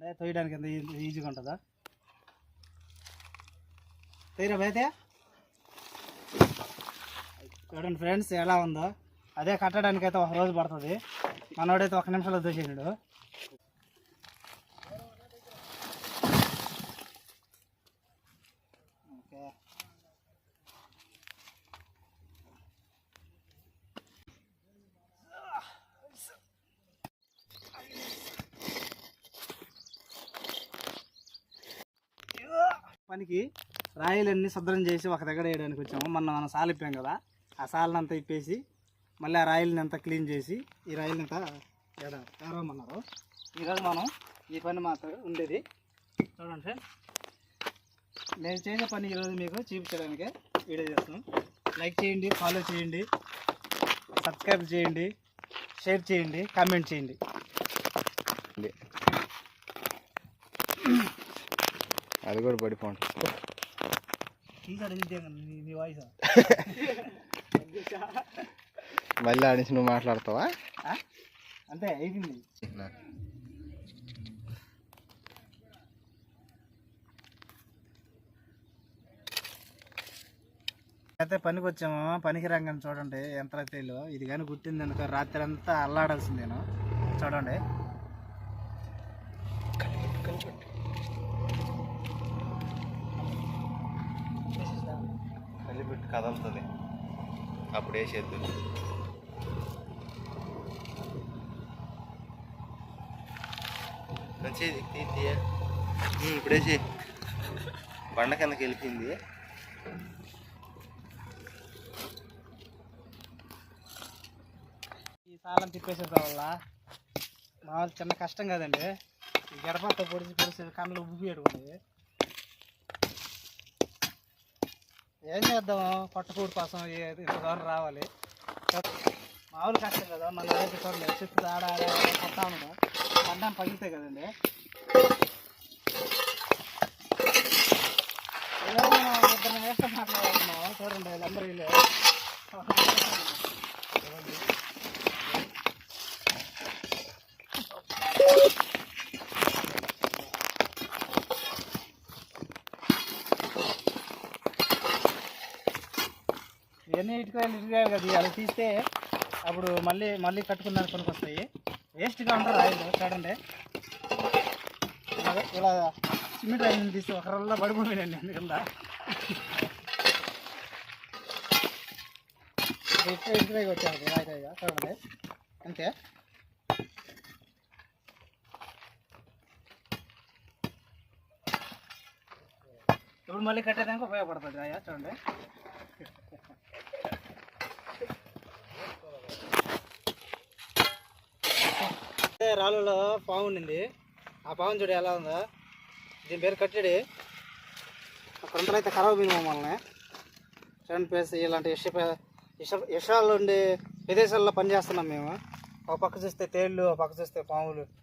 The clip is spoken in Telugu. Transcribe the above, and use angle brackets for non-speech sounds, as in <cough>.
అంటే తోయడానికి ఎంత ఈజీగా ఉంటుందా? తొయ్యరా అయితే చూడండి ఫ్రెండ్స్ ఎలా ఉందో. అదే కట్టడానికి అయితే ఒక రోజు పడుతుంది. మనోడైతే ఒక నిమిషంలో దోసేయడు ఓకే. పనికి రాయిలన్నీ శుభ్రం చేసి ఒక దగ్గర వేయడానికి వచ్చాము. మొన్న మనం సాలు కదా ఆ సాలనంతా ఇప్పేసి మళ్ళీ ఆ రాయిల్ని అంతా క్లీన్ చేసి ఈ రాయిల్ని అంతా ఏడమన్నారు ఈరోజు మనం ఈ పని మాత్రం ఉండేది. చూడండి సార్ నేను చేసే పని ఈరోజు మీకు చూపించడానికి వీడియో చేస్తున్నాం. లైక్ చేయండి ఫాలో చేయండి సబ్స్క్రైబ్ చేయండి షేర్ చేయండి కామెంట్ చేయండి. అది కూడా పడిపోండి <laughs> మళ్ళీ ఆడించి నువ్వు మాట్లాడతావా? అంతే అయిపోయింది. అయితే పనికి వచ్చాము పనికి రంగని చూడండి ఎంత తేలు ఇది కానీ గుట్టింది అనుకో రాత్రి అంతా అల్లాడాల్సిందేను. చూడండి. కదలుతుంది. అప్పుడు వేసేద్దు. మంచిది తీయ ఇప్పుడేసి బండ కిందకి వెళ్ళిపోయింది. ఈ సాలం తిప్పేసేసా వల్ల మామూలు చిన్న కష్టం కదండి. ఈ గడపంతా పొడిచి పొడిచి కళ్ళు ఉబ్బి పెట్టుకునేది ఏం చేద్దాం? పట్టుకూడు కోసం ఏ- ఇంత దూరం రావాలి. మామూలు కష్టం కదా మన వైపు చూడండి చుట్టూ ఆడ ఆడ ఆడ ఉన్నాం పండం పగిలితే కదండి. ఇద్దరు వేస్తే మాట్లాడుతున్నాం చూడండి వీళ్ళందరూ వీళ్ళు. చూడండి. ఇవన్నీ ఇటుకాయలు ఇటుకాయలు కదా అలా తీస్తే అప్పుడు మళ్ళీ మళ్ళీ కట్టుకున్నాను కొనుక్కి వేస్ట్గా ఉంటారు ఆయిల్ చూడండి. ఇలా- సిమెంట్ ఆయిల్ తీస్తే ఒకరల్లా పడిపోయినండి పడిపోయానండి అందుకల్లా ఇటుక ఇటుకాయ వచ్చాను రాయకాయ చూడండి. అంతే. ఇప్పుడు మళ్ళీ కట్టేదానికి ఉపయోగపడుతుంది రాయ చూడండి. రాళ్ళలో పాము ఉండింది. ఆ పాము చూడు ఎలా ఉందో. దీని పేరు కట్టడి. అక్కడంతా అయితే ఖరాబ్ పోయింది మమ్మల్ని. చూడండి ప్లేస్ ఇలాంటి ఇష ఇష ఇషాలు ఉండే ప్రదేశాల్లో పనిచేస్తున్నాం మేము. ఒక పక్క చూస్తే తేళ్ళు ఒక పక్క చూస్తే పాములు.